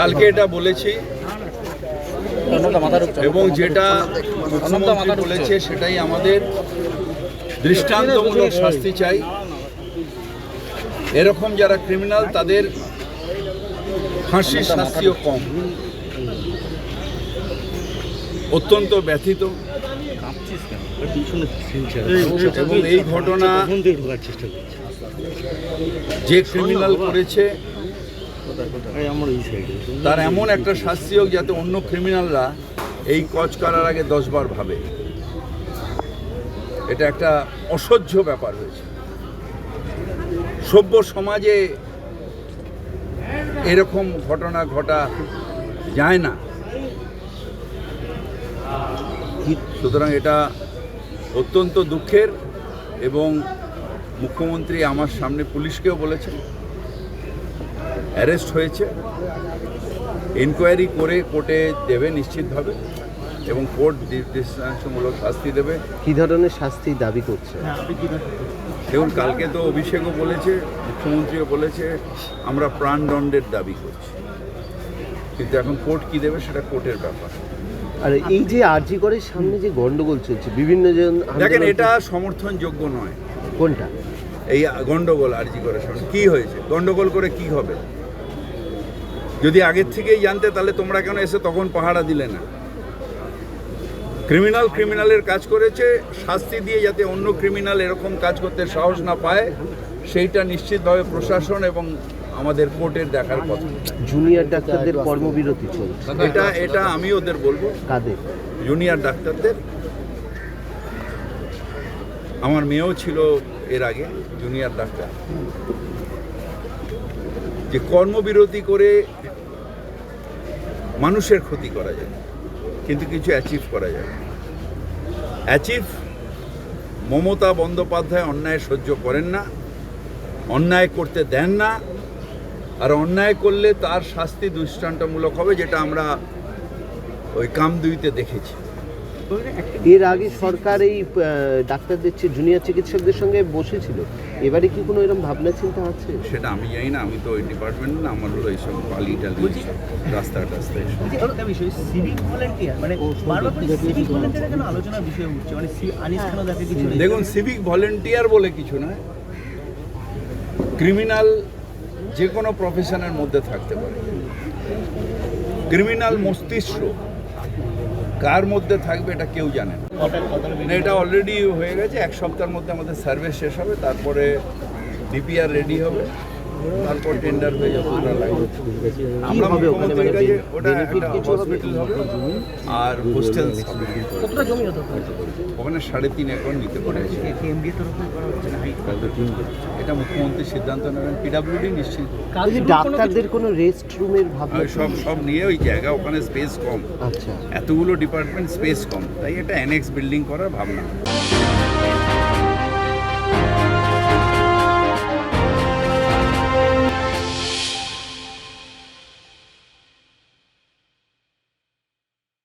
কালকে এটা বলেছি। এবং যেটা মুখ্যমন্ত্রী বলেছে সেটাই আমাদের দৃষ্টান্তমূলক শাস্তি চাই। এরকম যারা ক্রিমিনাল তাদের ফাঁসির শাস্তিও কম। অত্যন্ত ব্যথিত। এবং এই ঘটনা যে ক্রিমিনাল করেছে তার এমন একটা শাস্তি হোক যাতে অন্য ক্রিমিনালরা এই কচ করার আগে দশবার ভাবে। এটা একটা অসহ্য ব্যাপার হয়েছে। সভ্য সমাজে এরকম ঘটনা ঘটা যায় না। সুতরাং এটা অত্যন্ত দুঃখের এবং মুখ্যমন্ত্রী আমার সামনে পুলিশকেও বলেছেন। অ্যারেস্ট হয়েছে। ইনকোয়ারি করে কোর্টে দেবে নিশ্চিতভাবে এবং কোর্ট দৃষ্টান্তমূলক শাস্তি দেবে। কি ধরনের শাস্তি দাবি করছে? দেখুন কালকে তো অভিষেকও বলেছে মুখ্যমন্ত্রীও বলেছে আমরা প্রাণদণ্ডের দাবি করছি। কিন্তু এখন কোর্ট কি দেবে সেটা কোর্টের ব্যাপার। আর এই যে আরজি করে সামনে যে গন্ডগোল চলছে বিভিন্ন জন দেখেন এটা সমর্থনযোগ্য নয়। কোনটা? এই গন্ডগোল আরজি করার সামনে। কি হয়েছে? গন্ডগোল করে কি হবে? যদি আগের থেকেই জানতে তাহলে তোমরা কেন এসে তখন পাহারা দিলে না? ক্রিমিনাল ক্রিমিনালের কাজ করেছে শাস্তি দিয়ে যাতে অন্য ক্রিমিনাল এরকম কাজ করতে সাহস না পায় সেইটা নিশ্চিতভাবে প্রশাসন এবং আমাদের কোর্টের দেখার কথা। জুনিয়র ডাক্তারদের কর্মবিরতি চলছে। এটা এটা আমি ওদের বলব। কাদের? জুনিয়র ডাক্তারদের। আমার মেয়েও ছিল এর আগে জুনিয়র ডাক্তার। যে কর্মবিরতি করে মানুষের ক্ষতি করা যায়, কিন্তু কিছু অ্যাচিভ করা যায়। অ্যাচিভ মমতা বন্দ্যোপাধ্যায় অন্যায় সহ্য করেন না, অন্যায় করতে দেন না, আর অন্যায় করলে তার শাস্তি দৃষ্টান্তমূলক হবে, যেটা আমরা ওই কামদুইতে দেখেছি। এর আগে সরকার এই ডাক্তারদের চেয়ে জুনিয়র চিকিৎসকদের সঙ্গে বসেছিল। এবারে কি কোনো এরকম ভাবনা চিন্তা আছে? সেটা আমি জানি না আমি তো ওই ডিপার্টমেন্ট না আমার হলো এইসব বালি টালি রাস্তা টাস্তা একটা বিষয় সিভিক ভলেন্টিয়ার মানে বারবার করে সিভিক ভলেন্টিয়ার কেন আলোচনার বিষয় উঠছে? মানে আনিস কিছু নেই দেখুন সিভিক ভলেন্টিয়ার বলে কিছু নয়। ক্রিমিনাল যে কোনো প্রফেশনের মধ্যে থাকতে পারে। ক্রিমিনাল মস্তিষ্ক কার মধ্যে থাকবে এটা কেউ জানে না। এটা অলরেডি হয়ে গেছে এক সপ্তাহের মধ্যে আমাদের সার্ভে শেষ হবে তারপরে ডিপিআর রেডি হবে। তারপর টেন্ডার হয়ে যাবে ওটা লাগবে। আমরা? মুখ্যমন্ত্রীর মানে কাছে ওটা একটা হসপিটাল হবে? আর হোস্টেল কতটা জমি হতো? ওখানে সাড়ে তিন একর নিতে পেরেছে এমবিএ তরফে করা হচ্ছে না? হাই এটা মুখ্যমন্ত্রী সিদ্ধান্ত নেবেন পিডাব্লিউডি নিশ্চিত। ডাক্তারদের কোনো রেস্ট রুমের ভাবনা সব সব নিয়ে ওই জায়গা ওখানে স্পেস কম। আচ্ছা। এতগুলো ডিপার্টমেন্ট স্পেস কম। তাই এটা অ্যানেক্স বিল্ডিং করার ভাবনা।